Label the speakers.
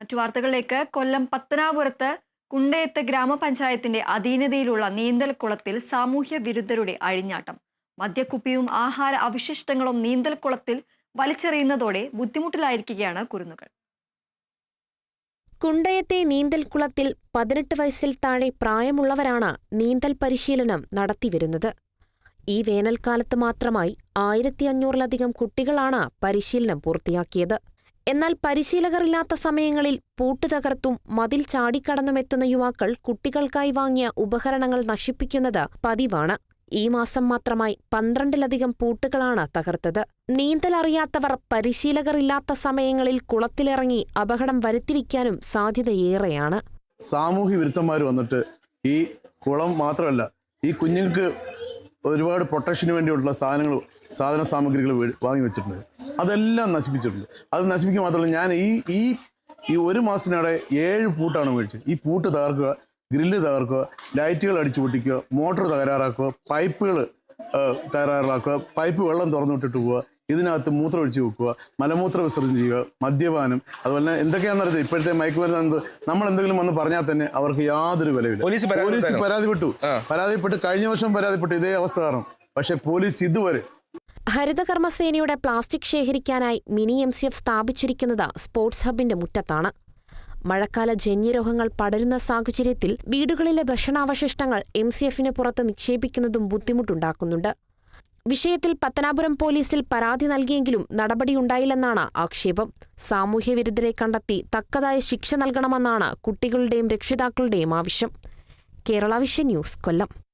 Speaker 1: മറ്റു വാർത്തകളിലേക്ക്. കൊല്ലം പത്തനാപുരത്ത് കുണ്ടയത്ത് ഗ്രാമപഞ്ചായത്തിന്റെ അധീനതയിലുള്ള നീന്തൽക്കുളത്തിൽ സാമൂഹ്യ വിരുദ്ധരുടെ അഴിഞ്ഞാട്ടം. മദ്യക്കുപ്പിയും ആഹാര അവശിഷ്ടങ്ങളും നീന്തൽക്കുളത്തിൽ വലിച്ചെറിയുന്നതോടെ ബുദ്ധിമുട്ടിലായിരിക്കുകയാണ് കുരുന്നുകൾ.
Speaker 2: കുണ്ടയത്തെ നീന്തൽക്കുളത്തിൽ പതിനെട്ട് വയസ്സിൽ താഴെ പ്രായമുള്ളവരാണ് നീന്തൽ പരിശീലനം നടത്തിവരുന്നത് ഈ വേനൽക്കാലത്ത് മാത്രമായി ആയിരത്തി അഞ്ഞൂറിലധികം കുട്ടികളാണ് പരിശീലനം പൂർത്തിയാക്കിയത്. എന്നാൽ പരിശീലകറില്ലാത്ത സമയങ്ങളിൽ പൂട്ട് തകർത്തും മതിൽ ചാടിക്കടന്നുമെത്തുന്ന യുവാക്കൾ കുട്ടികൾക്കായി വാങ്ങിയ ഉപകരണങ്ങൾ നശിപ്പിക്കുന്നത് പതിവാണ്. ഈ മാസം മാത്രമായി പന്ത്രണ്ടിലധികം പൂട്ടുകളാണ് തകർത്തത്. നീന്തലറിയാത്തവർ പരിശീലകറില്ലാത്ത സമയങ്ങളിൽ കുളത്തിലിറങ്ങി അപകടം വരുത്തിരിക്കാനും സാധ്യതയേറെയാണ്.
Speaker 3: സാമൂഹ്യ വിരുദ്ധന്മാർ വന്നിട്ട് ഈ കുളം മാത്രമല്ല ഈ കുഞ്ഞുങ്ങൾക്ക് ഒരുപാട് പ്രൊട്ടക്ഷന് വേണ്ടിയുള്ള സാധനങ്ങൾ സാധന സാമഗ്രികൾ വാങ്ങി വെച്ചിട്ടുണ്ട്. അതെല്ലാം നശിപ്പിച്ചിട്ടുണ്ട്. അത് നശിപ്പിക്കുക മാത്രമല്ല ഞാൻ ഈ ഈ ഈ ഒരു മാസത്തിനിടെ ഏഴ് പൂട്ടാണ് മേടിച്ചത്. ഈ പൂട്ട് തകർക്കുക ഗ്രില്ല് തകർക്കുക ലൈറ്റുകൾ അടിച്ചു പൊട്ടിക്കുക മോട്ടോർ തകരാറാക്കുക പൈപ്പുകൾ തകരാറാക്കുക പൈപ്പ് വെള്ളം തുറന്നു വിട്ടിട്ട് പോവുക ഇതിനകത്ത് മൂത്രം ഒഴിച്ചു വെക്കുക മലമൂത്ര വിസർജനം ചെയ്യുക മദ്യപാനം അതുപോലെ തന്നെ എന്തൊക്കെയാണെന്നറിയത് ഇപ്പോഴത്തെ മയക്കുമരുന്ന് എന്ത് നമ്മൾ എന്തെങ്കിലും വന്ന് പറഞ്ഞാൽ തന്നെ അവർക്ക് യാതൊരു വിലയില്ല
Speaker 4: പോലീസ്
Speaker 3: പോലീസ്? പരാതിപ്പെട്ടു. പരാതിപ്പെട്ട് കഴിഞ്ഞ വർഷം പരാതിപ്പെട്ടു. ഇതേ അവസ്ഥ കാരണം. പക്ഷെ പോലീസ് ഇതുവരെ
Speaker 2: ഹരിതകർമ്മസേനയുടെ പ്ലാസ്റ്റിക് ശേഖരിക്കാനായി മിനി എം സി എഫ് സ്ഥാപിച്ചിരിക്കുന്നത് സ്പോർട്സ് ഹബിന്റെ മുറ്റത്താണ്. മഴക്കാല ജന്യരോഗങ്ങൾ പടരുന്ന സാഹചര്യത്തിൽ വീടുകളിലെ ഭക്ഷണാവശിഷ്ടങ്ങൾ എം സി എഫിന് പുറത്ത് നിക്ഷേപിക്കുന്നതും ബുദ്ധിമുട്ടുണ്ടാക്കുന്നുണ്ട്. വിഷയത്തിൽ പത്തനാപുരം പോലീസിൽ പരാതി നൽകിയെങ്കിലും നടപടിയുണ്ടായില്ലെന്നാണ് ആക്ഷേപം. സാമൂഹ്യവിരുദ്ധരെ കണ്ടെത്തി തക്കതായ ശിക്ഷ നൽകണമെന്നാണ് കുട്ടികളുടെയും രക്ഷിതാക്കളുടെയും ആവശ്യം. Kerala vision news Kollam.